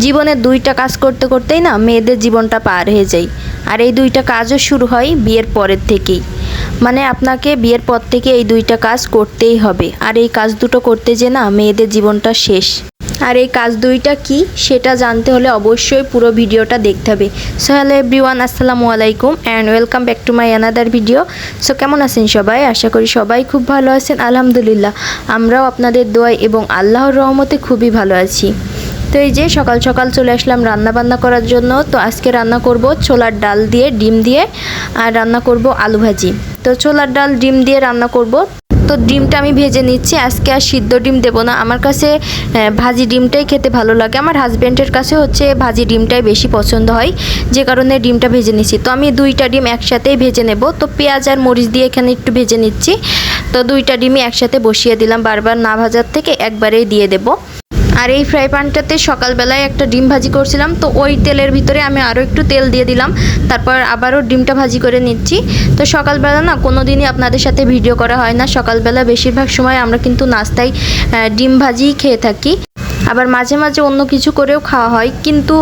জীবনে দুইটা কাজ করতে করতেই না মেয়েদের জীবনটা পার হয়ে যায়। আর এই দুইটা কাজও শুরু হয় বিয়ের পরের থেকেই। মানে আপনাকে বিয়ের পর থেকে এই দুইটা কাজ করতেই হবে। আর এই কাজ দুটো করতে যে না মেয়েদের জীবনটা শেষ। আর এই কাজ দুইটা কি সেটা জানতে হলে অবশ্যই পুরো ভিডিওটা দেখতে হবে। সো হ্যালো এভরিওয়ান আসসালামু আলাইকুম and welcome back to my another video so কেমন আছেন সবাই? আশা করি সবাই খুব ভালো আছেন, আলহামদুলিল্লাহ। আমরাও আপনাদের দোয়াই এবং আল্লাহর রহমতে খুবই ভালো আছি। তো এই যে সকাল সকাল চলে আসলাম রান্না বান্না করার জন্য। তো আজকে রান্না করব ছোলার ডাল দিয়ে, ডিম দিয়ে, আর রান্না করব আলু ভাজি। তো ছোলার ডাল, ডিম দিয়ে রান্না করব। তো ডিমটা আমি ভেজে নিচ্ছি। আজকে আর সিদ্ধ ডিম দেবো না। আমার কাছে ভাজি ডিমটাই খেতে ভালো লাগে। আমার হাজব্যান্ডের কাছে হচ্ছে ভাজি ডিমটাই বেশি পছন্দ হয়। যে কারণে ডিমটা ভেজে নিচ্ছি তো আমি দুইটা ডিম একসাথেই ভেজে নেব। তো পেঁয়াজ আর মরিচ দিয়ে এখানে একটু ভেজে নিচ্ছি। তো দুইটা ডিমই একসাথে বসিয়ে দিলাম। বারবার না ভাজার থেকে একবারেই দিয়ে দেবো। আর এই ফ্রাই প্যানটাতে সকালবেলায় একটা ডিম ভাজি করছিলাম, তো ওই তেলের ভিতরে আমি আরও একটু তেল দিয়ে দিলাম, তারপর আবারও ডিমটা ভাজি করে নিচ্ছি। তো সকালবেলা না কোনো দিনই আপনাদের সাথে ভিডিও করা হয় না, সকালবেলা বেশিরভাগ সময় আমরা কিন্তু নাস্তায় ডিম ভাজিই খেয়ে থাকি। আবার মাঝে মাঝে অন্য কিছু করেও খাওয়া হয়, কিন্তু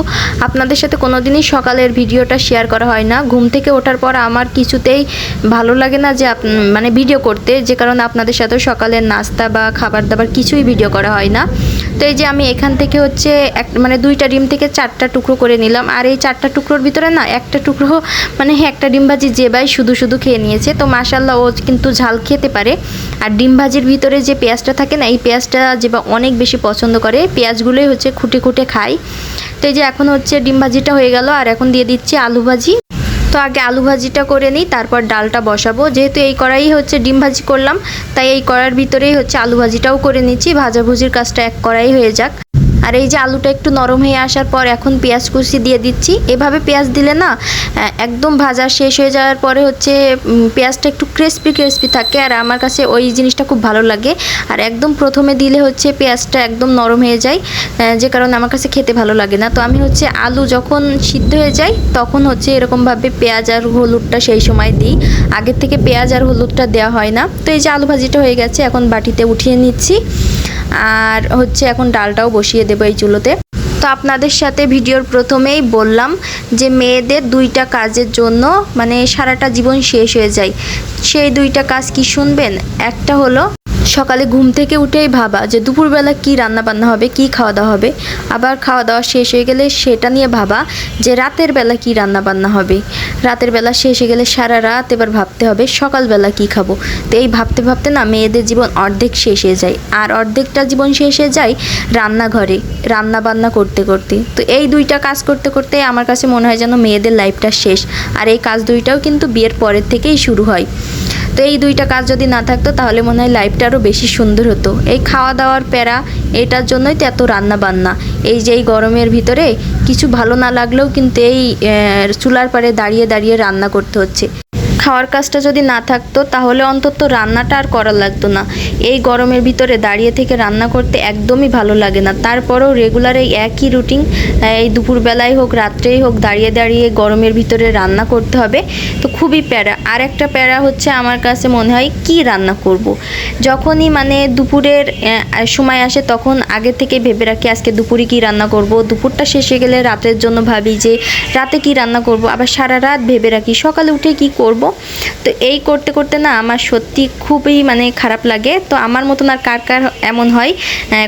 আপনাদের সাথে কোনো দিনই সকালের ভিডিওটা শেয়ার করা হয় না। ঘুম থেকে ওঠার পর আমার কিছুতেই ভালো লাগে না যে মানে ভিডিও করতে, যে কারণে আপনাদের সাথে সকালের নাস্তা বা খাবার দাবার কিছুই ভিডিও করা হয় না। তো এই যে আমি এখান থেকে হচ্ছে এক মানে দুইটা ডিম থেকে চারটা টুকরো করে নিলাম। আর এই চারটা টুকরোর ভিতরে না একটা টুকরো মানে হ্যাঁ একটা ডিম ভাজি যে ভাই শুধু শুধু খেয়ে নিয়েছে। তো মাসাল্লাহ ও কিন্তু ঝাল খেতে পারে। আর ডিম ভাজির ভিতরে যে পেঁয়াজটা থাকে না, এই পেঁয়াজটা যে বা অনেক বেশি পছন্দ করে পেঁয়াজগুলোই হচ্ছে খুঁটে খুঁটে খাই। তো এই যে এখন হচ্ছে ডিম ভাজিটা হয়ে গেল, আর এখন দিয়ে দিচ্ছি আলু ভাজি। তো আগে আলু ভাজিটা করে নিই, তারপর ডালটা বসাবো। যেহেতু এই কড়াই হচ্ছে ডিম ভাজি করলাম, তাই এই কড়ার ভিতরেই হচ্ছে আলু ভাজিটাও করে নিচ্ছি। ভাজাভুজির কাজটা এক কড়াই হয়ে যাক। আর এই যে আলুটা একটু নরম হয়ে আসার পর এখন পেঁয়াজ কুচি দিয়ে দিচ্ছি। এভাবে পেঁয়াজ দিলে না একদম ভাজা শেষ হয়ে যাওয়ার পরে হচ্ছে পেঁয়াজটা একটু ক্রিস্পি ক্রিস্পি থাকে। আর আমার কাছে ওই জিনিসটা খুব ভালো লাগে। আর একদম প্রথমে দিলে হচ্ছে পেঁয়াজটা একদম নরম হয়ে যায় যে কারণে আমার কাছে খেতে ভালো লাগে না। তো আমি হচ্ছে আলু যখন সিদ্ধ হয়ে যায়, তখন হচ্ছে এরকমভাবে পেঁয়াজ আর হলুদটা সেই সময় দিই। আগের থেকে পেঁয়াজ আর হলুদটা দেওয়া হয় না। তো এই যে আলু ভাজিটা হয়ে গেছে, এখন বাটিতে উঠিয়ে নিচ্ছি। আর হচ্ছে এখন ডালটাও বসিয়ে দেবো এই চুলোতে। তো আপনাদের সাথে ভিডিওর প্রথমেই বললাম যে মেয়েদের দুইটা কাজের জন্য মানে সারাটা জীবন শেষ হয়ে যায়। সেই দুইটা কাজ কি শুনবেন? একটা হলো সকালে ঘুম থেকে উঠেই ভাবা যে দুপুরবেলা কি রান্না বান্না হবে, কি খাওয়া দাওয়া হবে। আবার খাওয়া দাওয়া শেষ হয়ে গেলে সেটা নিয়ে ভাবা যে রাতের বেলা কি রান্না বান্না হবে। রাতের বেলা শেষ হয়ে গেলে সারা রাত এবার ভাবতে হবে সকালবেলা কি খাব। তো এই ভাবতে ভাবতে না মেয়েদের জীবন অর্ধেক শেষ হয়ে যায়। আর অর্ধেকটা জীবন শেষ হয়ে যায় রান্নাঘরে রান্না বান্না করতে করতে। তো এই দুইটা কাজ করতে করতে আমার কাছে মনে হয় যেন মেয়েদের লাইফটা শেষ। আর এই কাজ দুইটাও কিন্তু বিয়ের পরের থেকেই শুরু হয়। তো এই দুইটা কাজ যদি না থাকতো, তাহলে মনে হয় লাইফটা আরও বেশি সুন্দর হতো। এই খাওয়া দাওয়ার প্যারা, এটার জন্যই তো এত রান্না বান্না এই যে এই গরমের ভিতরে, কিছু ভালো না লাগলেও কিন্তু এই চুলার পাড়ে দাঁড়িয়ে দাঁড়িয়ে রান্না করতে হচ্ছে। খাওয়ার কাজটা যদি না থাকতো, তাহলে অন্তত রান্নাটা আর করা লাগতো না। এই গরমের ভিতরে দাঁড়িয়ে থেকে রান্না করতে একদমই ভালো লাগে না। তারপরেও রেগুলার এই একই রুটিন এই দুপুরবেলায় হোক, রাত্রেই হোক, দাঁড়িয়ে দাঁড়িয়ে গরমের ভিতরে রান্না করতে হবে। তো খুবই প্যারা। আর একটা প্যারা হচ্ছে আমার কাছে মনে হয়, কি রান্না করব। যখনই মানে দুপুরের সময় আসে, তখন আগে থেকে ভেবে রাখি আজকে দুপুরে কি রান্না করব। দুপুরটা শেষে গেলে রাতের জন্য ভাবি যে, রাতে কি রান্না করব? আবার সারা রাত ভেবে রাখি, সকালে উঠে কি করব? তো এই করতে করতে না আমার সত্যি খুবই মানে খারাপ লাগে। তো আমার মতন আর কার কার এমন হয়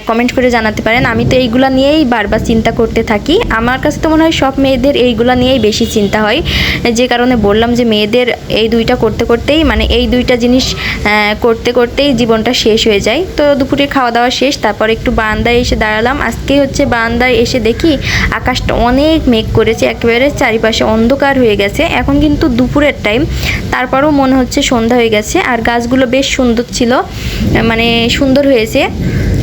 কমেন্ট করে জানাতে পারেন। আমি তো এইগুলো নিয়েই বারবার চিন্তা করতে থাকি। আমার কাছে তো মনে হয় সব মেয়েদের এইগুলো নিয়েই বেশি চিন্তা হয়। যে কারণে বললাম যে মেয়েদের এই দুইটা করতে করতেই মানে এই দুইটা জিনিস করতে করতেই জীবনটা শেষ হয়ে যায়। তো দুপুরে খাওয়া দাওয়া শেষ, তারপর একটু বারান্দায় এসে দাঁড়ালাম। আজকে হচ্ছে বারান্দায় এসে দেখি আকাশটা অনেক মেঘ করেছে, একেবারে চারিপাশে অন্ধকার হয়ে গেছে। এখন কিন্তু দুপুরের টাইম তারপরেও মনে হচ্ছে সন্ধ্যা হয়ে গেছে আর গাছগুলো বেশ সুন্দর ছিল মানে সুন্দর হয়েছে।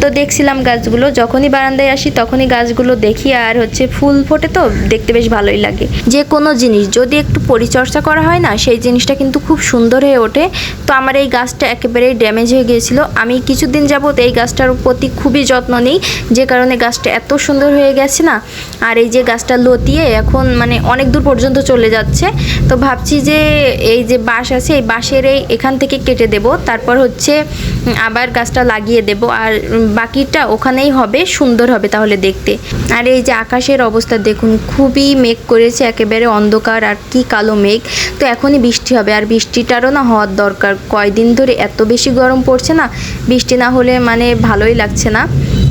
তো দেখছিলাম গাছগুলো। যখনই বারান্দায় আসি তখনই গাছগুলো দেখি আর হচ্ছে ফুল ফোটে তো দেখতে বেশ ভালোই লাগে। যে কোনো জিনিস, যদি একটু পরিচর্যা করা হয় না, সেই জিনিসটা কিন্তু খুব সুন্দর হয়ে ওঠে। তো আমার এই গাছটা একেবারেই ড্যামেজ হয়ে গিয়েছিল। আমি কিছুদিন যাবত এই গাছটার প্রতি খুবই যত্ন নিই, যে কারণে গাছটা এত সুন্দর হয়ে গেছে না। আর এই যে গাছটা লতিয়ে এখন মানে অনেক দূর পর্যন্ত চলে যাচ্ছে। তো ভাবছি যে এই যে বাঁশ আছে, এই বাঁশের এই এখান থেকে কেটে দেব। তারপর হচ্ছে আবার গাছটা লাগিয়ে দেব। আর বাকিটা ওখানেই হবে, সুন্দর হবে তাহলে দেখতে। আর এই যে আকাশের অবস্থা দেখুন, খুবই মেঘ করেছে, একেবারে অন্ধকার আর কি কালো মেঘ। তো এখনই বৃষ্টি হবে, আর বৃষ্টিটারও না হওয়ার দরকার। কয়দিন ধরে এত বেশি গরম পড়ছে না, বৃষ্টি না হলে মানে ভালোই লাগছে না।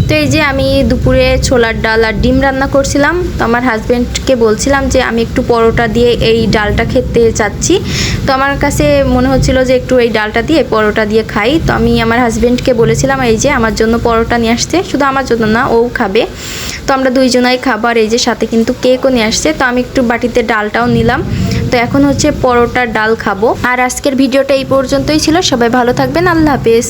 তো এই যে আমি দুপুরে ছোলার ডাল আর ডিম রান্না করছিলাম, তো আমার হাজব্যান্ডকে বলছিলাম যে আমি একটু পরোটা দিয়ে এই ডালটা খেতে চাচ্ছি। তো আমার কাছে মনে হচ্ছিল যে একটু এই ডালটা দিয়ে পরোটা দিয়ে খাই। তো আমি আমার হাজব্যান্ডকে বলেছিলাম, এই যে আমার জন্য পরোটা নিয়ে আসছে, শুধু আমার জন্য না, ও খাবে। তো আমরা দুইজনাই খাবার এই যে সাথে কিন্তু কেকও নিয়ে আসছে। তো আমি একটু বাটিতে ডালটাও নিলাম। তো এখন হচ্ছে পরোটার ডাল খাব। আর আজকের ভিডিওটা এই পর্যন্তই ছিল। সবাই ভালো থাকবেন। আল্লাহ হাফেজ।